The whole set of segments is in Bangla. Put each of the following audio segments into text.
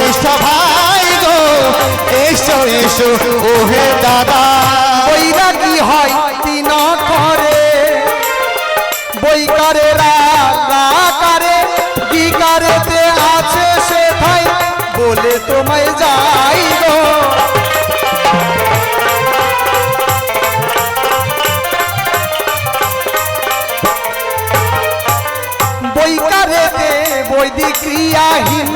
এসো ভাই গো, এসো এসো, ওহে দাদা। বৈরাগী হয় তিন করে বৈকারে রাকারে বিকারেতে আছে সে ভাই, বলে তোমায় যাই গো। বৈকারেতে বৈদিক ক্রিয়াহীন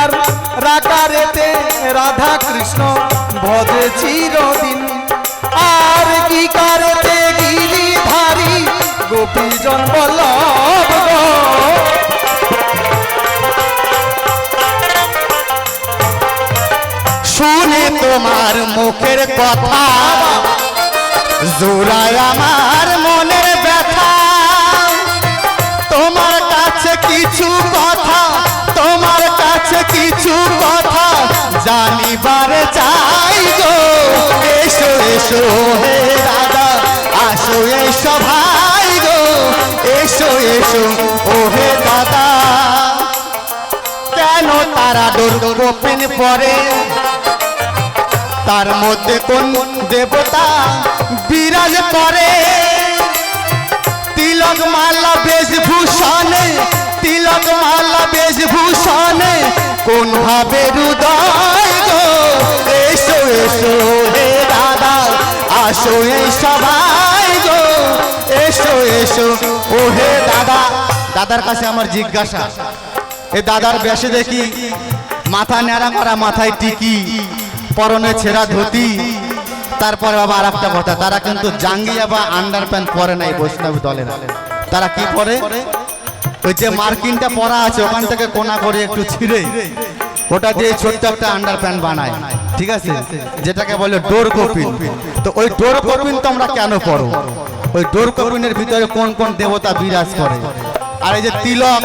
আর রাকারেতে রাধা কৃষ্ণ ভজে চিরদিন আর কি কারেতে গিরিধারী গোপীজন বল্লভ গো। শুনে তোমার মুখের কথা, জোড়ায় আমার মনের ব্যথা তোমার কাছে কিছু কথা জানিবারে চাই গো। এসো এসো হে দাদা আসো, এসো ভাই গো। এসো এসো ও হে দাদা। কেন তারা ডোর পরে তার মধ্যে কোন দেবতা বিরাজ করে? তিলক মালা বেশভূষণে তিলক মালা বেশভূষণে কোন ভাবে হৃদয় এসো হে দাদা, আসো এই সবাই গো। এসো এসো। ও হে দাদা, দাদার কাছে আমার জিজ্ঞাসা। এ দাদার বেশে দেখি মাথা ন্যাড়া করা মাথায় টিকি, পরনে ছেঁড়া ধুতি। তারপরে বাবা আর একটা কথা, তারা কিন্তু জাঙ্গিয়া বা আন্ডার প্যান্ট পরে নাই বৈষ্ণব দলের। তারা কি পরে? ওই যে মার্কিনটা পরা আছে, ওখান থেকে কোনা করে একটু ছিঁড়ে। ওটা দিয়ে ছোট্ট একটা আন্ডার প্যান্ট বানায়। ঠিক আছে? যেটাকে বলে ডোর কপিন তো ওই ডোর কপিন তোমরা কেন পড়ো ওই ডোর কপিনের ভিতরে কোন কোন দেবতা বিরাজ করে? আর এই যে তিলক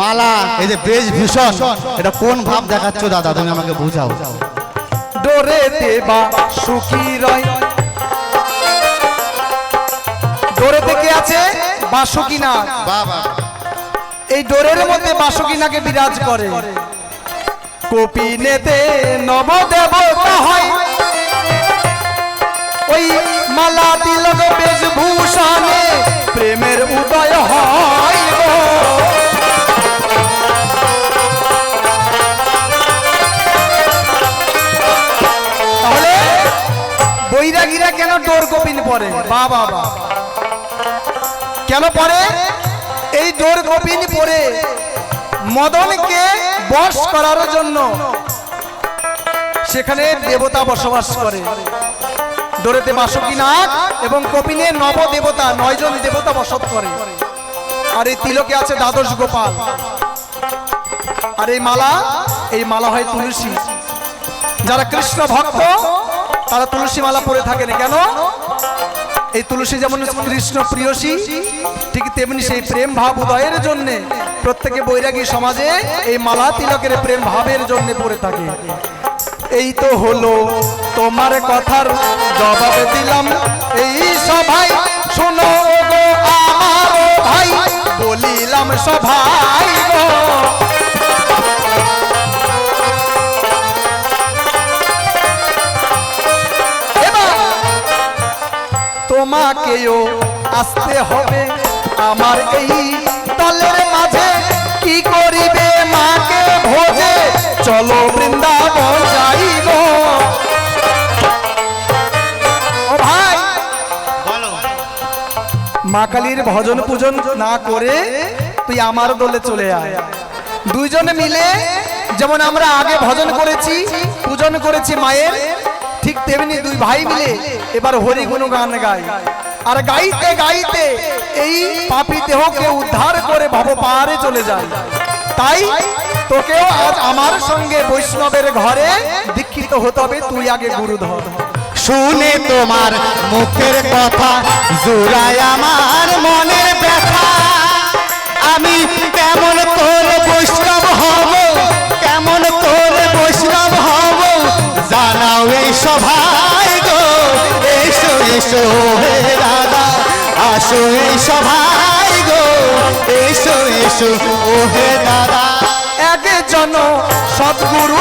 মালা এই যে বেশভূষণ এটা কোন ভাব দেখাচ্ছ দাদা? তুমি আমাকে বুঝাও। ডোরে দেবা সুখী রয়। ডোরে থেকে আছে বাসুকি না বাবা এই ডোরের মধ্যে বাসুকিনাকে বিরাজ করে। কপিনেতে নবদেবতা হয়। ওই মালা তিলক বেশভূষণে প্রেমের উদয় হয় তাহলে বৈরাগীরা কেন ডোর কপিন পরে? বা বাবা কেন পরে? এই ডোর কপিন পরে মদনকে বশ করার জন্য সেখানে দেবতা বসবাস করে। ডোরেতে বাসকি নাগ এবং কপিনে নব দেবতা নয়জন দেবতা বসত করে। আর এই তিলকে আছে দ্বাদশ গোপাল। আর এই মালা এই মালা হয় তুলসী। যারা কৃষ্ণ ভক্ত, তারা তুলসী মালা পরে থাকেন। কেন? এই তুলসী যেমন কৃষ্ণ প্রিয়সী, ঠিক তেমনি সেই প্রেম ভাব উদয়ের জন্য প্রত্যেকে বৈরাগী সমাজে এই মালা তিলকের প্রেম ভাবের জন্য পড়ে থাকে। এই তো হলো তোমার কথার জবাব দিলাম। এই সভাই শোনো গো আমার ভাই, বলিলাম সভাই গো। তোমাকেও আসতে হবে আমার এই মা কালীর ভজন পূজন না করে তুই আমার দলে চলে আয়। দুইজনে মিলে যেমন আমরা আগে ভজন করেছি, পূজন করেছি মায়ের, ঠিক তেমনি দুই ভাই মিলে এবার হরি গুণ গান গাই। আর গাইতে গাইতে এই পাপি দেহকে উদ্ধার করে ভব পারে চলে যায় তাই তোকেও আজ আমার সঙ্গে বৈষ্ণবের ঘরে দীক্ষিত হতে হবে, তুই আগে গুরুধর। শুনে তোমার মুখের কথা জোড়ায় আমার মনের ব্যথা। আমি কেমন করে বৈষ্ণব হব? কেমন করে বৈষ্ণব হব? জানাও এই সভায় গো। এসো এসো হে দাদা আসো এই সভায় গো। এসো এসো ও হে দাদা। একজন সদ্গুরু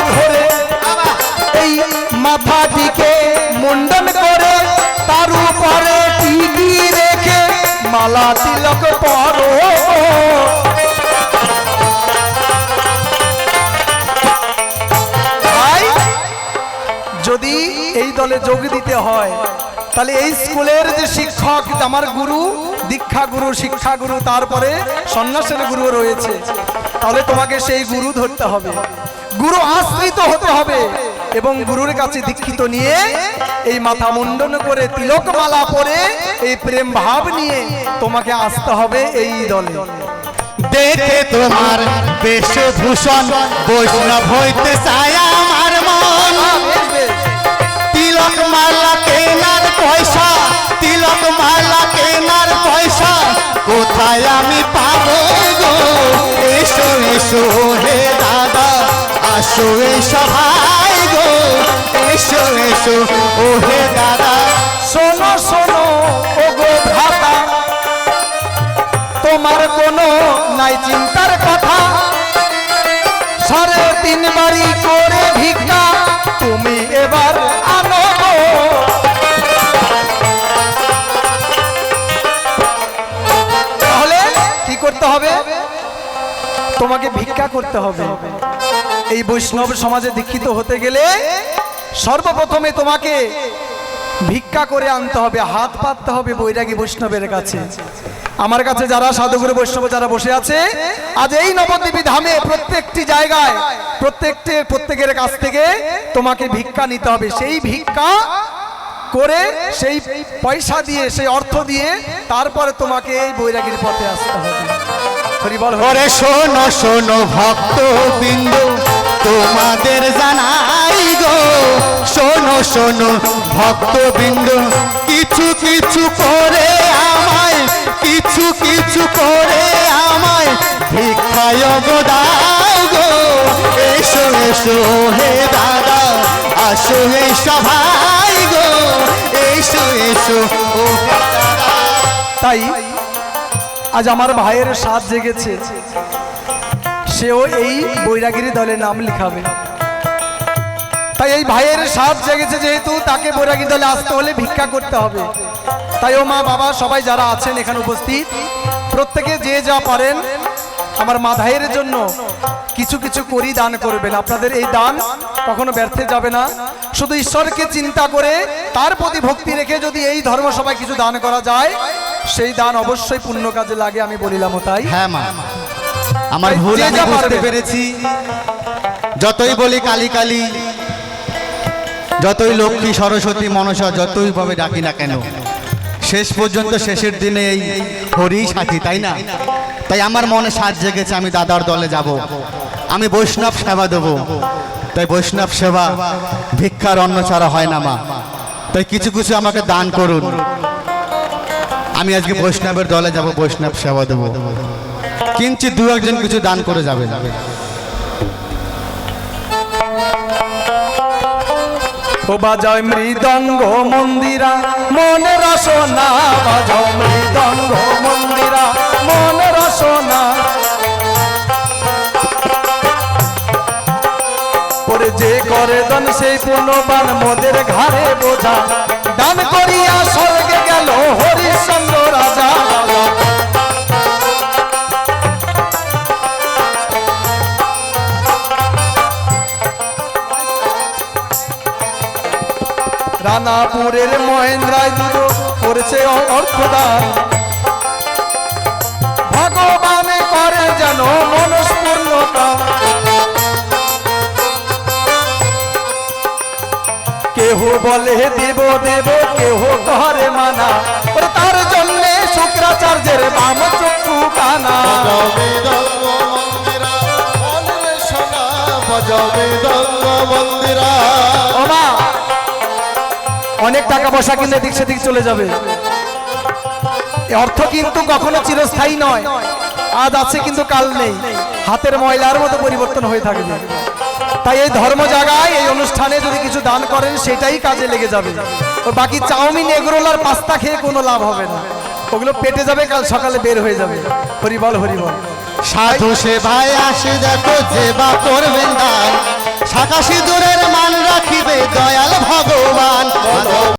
মালা তিলক পরো। যদি এই দলে যোগ দিতে হয়, তাহলে এই স্কুলের যে শিক্ষক, আমার গুরু, দীক্ষা গুরু, শিক্ষা গুরু, তারপরে সন্ন্যাসের গুরু রয়েছে, তাহলে তোমাকে সেই গুরু ধরতে হবে। গুরু আশ্রিত হতে হবে। এবং গুরুর কাছে দীক্ষিত নিয়ে এই মাথা মুন্ডন করে তিলক মালা পরে এই প্রেম ভাব নিয়ে তোমাকে আসতে হবে এই দলে। দেখে তোমার বেশভূষণ, বৈষ্ণব হইতে আমার মন। তিলক মালা কেনার পয়সা তিলক মালা কেনার পয়সা, কোথায় আমি পাবো গো? এসো এসো, হে দাদা, আসো এই সভাই গো। এসো এসো ও হে দাদা। শোনো শোনো ও গো ভ্রাতা। তোমার কোনো নাই চিন্তার কথা। সাড়ে তিন বাড়ি করে ভিক্ষা তুমি এবার আনো। তাহলে কি করতে হবে? তোমাকে ভিক্ষা করতে হবে। এই বৈষ্ণব সমাজে দীক্ষিত হতে গেলে সর্বপ্রথমে তোমাকে ভিক্ষা করে আনতে হবে, হাত পাততে হবে বৈরাগী বৈষ্ণবের কাছে। আমার কাছে যারা সাধুগুরু বৈষ্ণব যারা বসে আছে, আজ এই নবদ্বীপী ধামে প্রত্যেকটি জায়গায়, প্রত্যেকটি, প্রত্যেকের কাছ থেকে তোমাকে ভিক্ষা নিতে হবে। সেই ভিক্ষা করে সেই পয়সা দিয়ে, সেই অর্থ দিয়ে তারপরে তোমাকে এই বৈরাগীর পথে আসতে হবে। হরি বল, হরি শোনো শোনো ভক্ত বিন্দু তোমাদের জানাই গো। শোনো শোনো ভক্ত বিন্দু কিছু কিছু করে আমায়, কিছু কিছু করে আমায় ভিক্ষায় গো দাও গো। এসো এসো, হে দাদা, আসো এই সভাই গো। এসো এসো, ও তাই আজ আমার ভাইয়ের সাথ জেগেছে। সেও এই বৈরাগিরি দলে নাম লিখাবে। তাই এই ভাইয়ের সাথ জেগেছে যেহেতু, তাকে বৈরাগী দলে আসতে হলে ভিক্ষা করতে হবে। তাই ও মা বাবা সবাই যারা আছেন এখানে উপস্থিত, প্রত্যেকে যে যা পারেন আমার মাধাইয়ের জন্য কিছু কিছু করি দান করবেন। আপনাদের এই দান কখনো ব্যর্থে যাবে না। শুধু ঈশ্বরকে চিন্তা করে তার প্রতি ভক্তি রেখে যদি এই ধর্মসভায় কিছু দান করা যায়, সেই দান অবশ্যই পুণ্য কাজে লাগে আমি বলিলাম তাই। হ্যাঁ মা। আমার ভুল আমি বুঝতে পেরেছি। যতই বলি কালী কালী যতই লক্ষ্মী সরস্বতী মনসা যতই ভাবে ডাকি না কেন শেষ পর্যন্ত শেষের দিনে এই হরি সাথী তাই না? তাই আমার মনে সাজ জেগেছে আমি দাদার দলে যাব। আমি বৈষ্ণব সেবা দেব। তাই বৈষ্ণব সেবা ভিক্ষার অন্ন ছাড়া হয় না মা। তাই কিছু কিছু আমাকে দান করুন। আমি আজকে বৈষ্ণবের দলে যাব বৈষ্ণব সেবা দেবো। কিঞ্চিত দু একজন কিছু দান করে যাবে। ও বাজায় মৃদঙ্গ মন্দিরা, মনে রসনা মৃদঙ্গ মন্দিরা, মনে রসনা। পরে যে করে দান সেই পুণ্যবান মোদের ঘাড়ে বোঝা। দান করিয়া স্বর্গে গেল হরিশ্চন্দ্র রাজা রানাপুরের মহেন্দ্রায় দুটো করেছে অর্থদান। ভগবানে করে যেন মনস্পূর্ণতা। কেহ বলে দেব দেব কেহ করে মানা। তার জন্য শুক্রাচার্যের বাম চক্ষু কানা। ও মা, অনেক টাকা পয়সা কিনলে দিক সেদিক চলে যাবে। অর্থ কিন্তু কখনো চিরস্থায়ী নয়। আজ আছে কিন্তু কাল নেই। হাতের ময়লার মতো পরিবর্তন হয়ে থাকবে। তাই এই ধর্ম জায়গায় এই অনুষ্ঠানে যদি কিছু দান করেন, সেটাই কাজে লেগে যাবে। ও বাকি চাউমিন, এগরোল আর পাস্তা খেয়ে কোনো লাভ হবে না। ওগুলো পেটে যাবে, কাল সকালে বের হয়ে যাবে। হরিবল হরিবল সাধু সেবায় আসে দেখো, যে বা করবেন দান। শাখা সিঁদুরের মান রাখিবে দয়াল ভগবান।